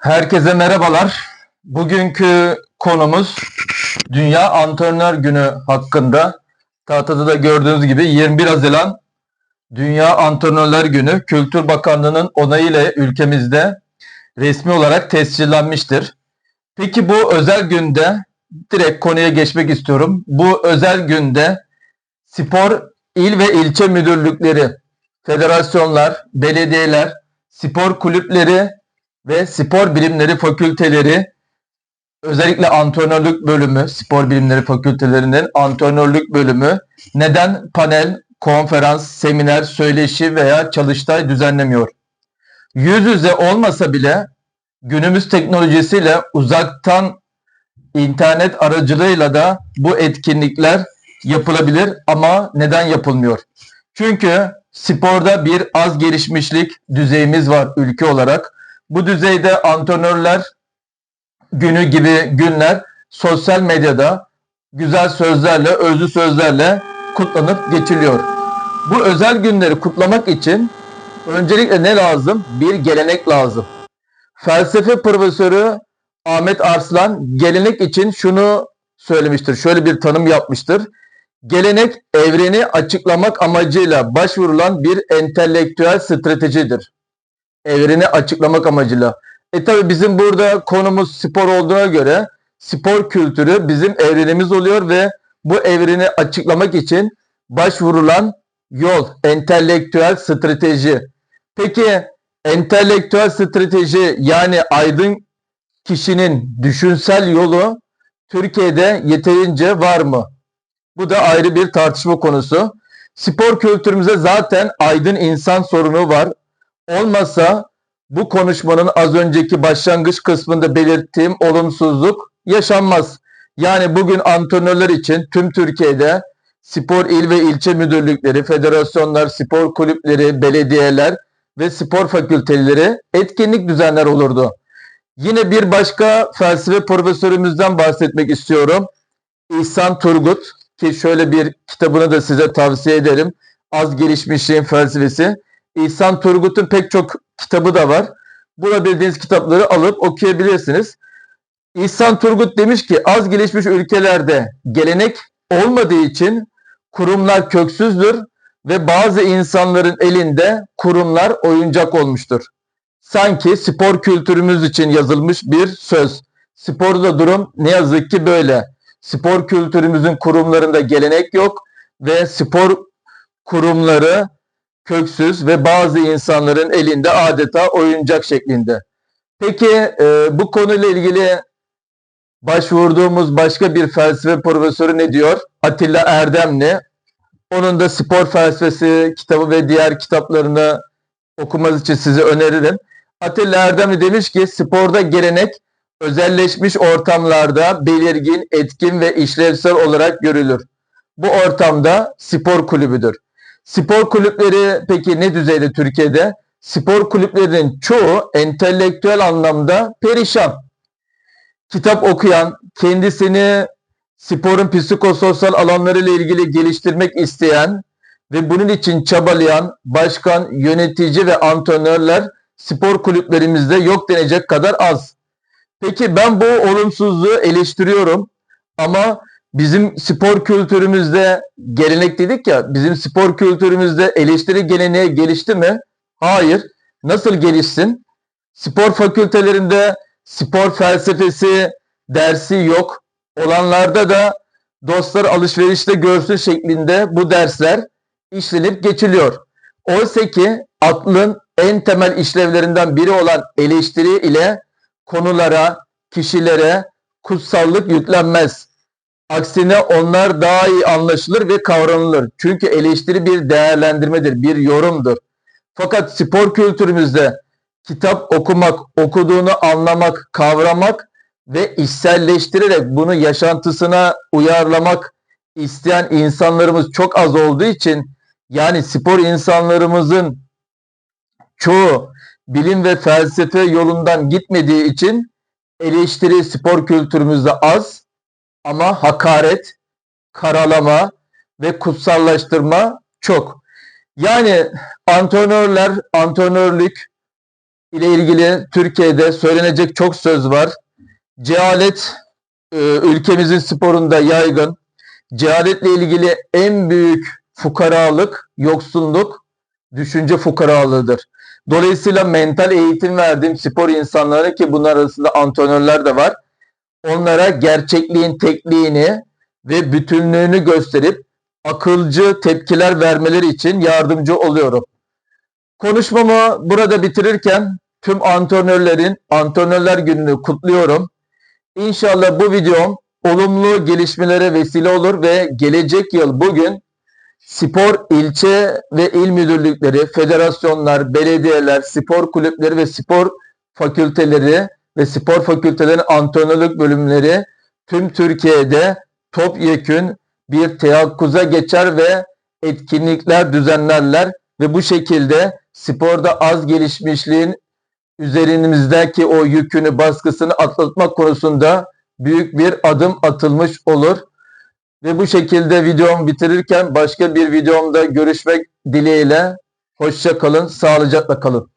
Herkese merhabalar. Bugünkü konumuz Dünya Antrenör Günü hakkında. Tahtada da gördüğünüz gibi 21 Haziran Dünya Antrenörler Günü Kültür Bakanlığı'nın onayıyla ülkemizde resmi olarak tescillenmiştir. Peki bu özel günde direkt konuya geçmek istiyorum. Bu özel günde spor il ve ilçe müdürlükleri, federasyonlar, belediyeler, spor kulüpleri ve spor bilimleri fakülteleri özellikle antrenörlük bölümü, spor bilimleri fakültelerinin antrenörlük bölümü neden panel, konferans, seminer, söyleşi veya çalıştay düzenlemiyor? Yüz yüze olmasa bile günümüz teknolojisiyle uzaktan internet aracılığıyla da bu etkinlikler yapılabilir ama neden yapılmıyor? Çünkü sporda bir az gelişmişlik düzeyimiz var ülke olarak. Bu düzeyde antrenörler günü gibi günler sosyal medyada güzel sözlerle, özlü sözlerle kutlanıp geçiliyor. Bu özel günleri kutlamak için öncelikle ne lazım? Bir gelenek lazım. Felsefe profesörü Ahmet Arslan gelenek için şunu söylemiştir. Şöyle bir tanım yapmıştır. Gelenek evreni açıklamak amacıyla başvurulan bir entelektüel stratejidir. Evreni açıklamak amacıyla. E tabi bizim burada konumuz spor olduğuna göre spor kültürü bizim evrenimiz oluyor ve bu evreni açıklamak için başvurulan yol, entelektüel strateji. Peki entelektüel strateji yani aydın kişinin düşünsel yolu Türkiye'de yeterince var mı? Bu da ayrı bir tartışma konusu. Spor kültürümüzde zaten aydın insan sorunu var. Olmasa bu konuşmanın az önceki başlangıç kısmında belirttiğim olumsuzluk yaşanmaz. Yani bugün antrenörler için tüm Türkiye'de spor il ve ilçe müdürlükleri, federasyonlar, spor kulüpleri, belediyeler ve spor fakülteleri etkinlik düzenler olurdu. Yine bir başka felsefe profesörümüzden bahsetmek istiyorum. İhsan Turgut ki şöyle bir kitabını da size tavsiye ederim. Az gelişmişliğin felsefesi. İhsan Turgut'un pek çok kitabı da var. Bulabildiğiniz kitapları alıp okuyabilirsiniz. İhsan Turgut demiş ki az gelişmiş ülkelerde gelenek olmadığı için kurumlar köksüzdür ve bazı insanların elinde kurumlar oyuncak olmuştur. Sanki spor kültürümüz için yazılmış bir söz. Sporda durum ne yazık ki böyle. Spor kültürümüzün kurumlarında gelenek yok ve spor kurumları köksüz ve bazı insanların elinde adeta oyuncak şeklinde. Peki e, bu konuyla ilgili başvurduğumuz başka bir felsefe profesörü ne diyor? Atilla Erdemli. Onun da spor felsefesi kitabı ve diğer kitaplarını okumanız için size öneririm. Atilla Erdemli demiş ki sporda gelenek özelleşmiş ortamlarda belirgin, etkin ve işlevsel olarak görülür. Bu ortamda spor kulübüdür. Spor kulüpleri peki ne düzeyde Türkiye'de? Spor kulüplerinin çoğu entelektüel anlamda perişan. Kitap okuyan, kendisini sporun psikososyal alanlarıyla ilgili geliştirmek isteyen ve bunun için çabalayan başkan, yönetici ve antrenörler spor kulüplerimizde yok denecek kadar az. Peki ben bu olumsuzluğu eleştiriyorum ama bizim spor kültürümüzde gelenek dedik ya bizim spor kültürümüzde eleştiri geleneği gelişti mi? Hayır. Nasıl gelişsin? Spor fakültelerinde spor felsefesi dersi yok. Olanlarda da dostlar alışverişte görsün şeklinde bu dersler işlenip geçiliyor. Oysa ki aklın en temel işlevlerinden biri olan eleştiri ile konulara, kişilere kutsallık yüklenmez. Aksine onlar daha iyi anlaşılır ve kavranılır. Çünkü eleştiri bir değerlendirmedir, bir yorumdur. Fakat spor kültürümüzde kitap okumak, okuduğunu anlamak, kavramak ve içselleştirerek bunu yaşantısına uyarlamak isteyen insanlarımız çok az olduğu için yani spor insanlarımızın çoğu bilim ve felsefe yolundan gitmediği için eleştiri spor kültürümüzde az ama hakaret, karalama ve kutsallaştırma çok. Yani antrenörler, antrenörlük ile ilgili Türkiye'de söylenecek çok söz var. Cehalet e, ülkemizin sporunda yaygın. Cehaletle ilgili en büyük fukaralık, yoksulluk, düşünce fukaralığıdır. Dolayısıyla mental eğitim verdiğim spor insanları ki bunlar arasında antrenörler de var. Onlara gerçekliğin tekniğini ve bütünlüğünü gösterip akılcı tepkiler vermeleri için yardımcı oluyorum. Konuşmamı burada bitirirken tüm antrenörlerin antrenörler gününü kutluyorum. İnşallah bu videom olumlu gelişmelere vesile olur ve gelecek yıl bugün spor ilçe ve il müdürlükleri, federasyonlar, belediyeler, spor kulüpleri ve spor fakülteleri ve spor fakültelerinin antrenörlük bölümleri tüm Türkiye'de topyekün bir teyakkuza geçer ve etkinlikler düzenlerler ve bu şekilde sporda az gelişmişliğin üzerimizdeki o yükünü, baskısını atlatmak konusunda büyük bir adım atılmış olur. Ve bu şekilde videomu bitirirken başka bir videomda görüşmek dileğiyle. Hoşça kalın, sağlıcakla kalın.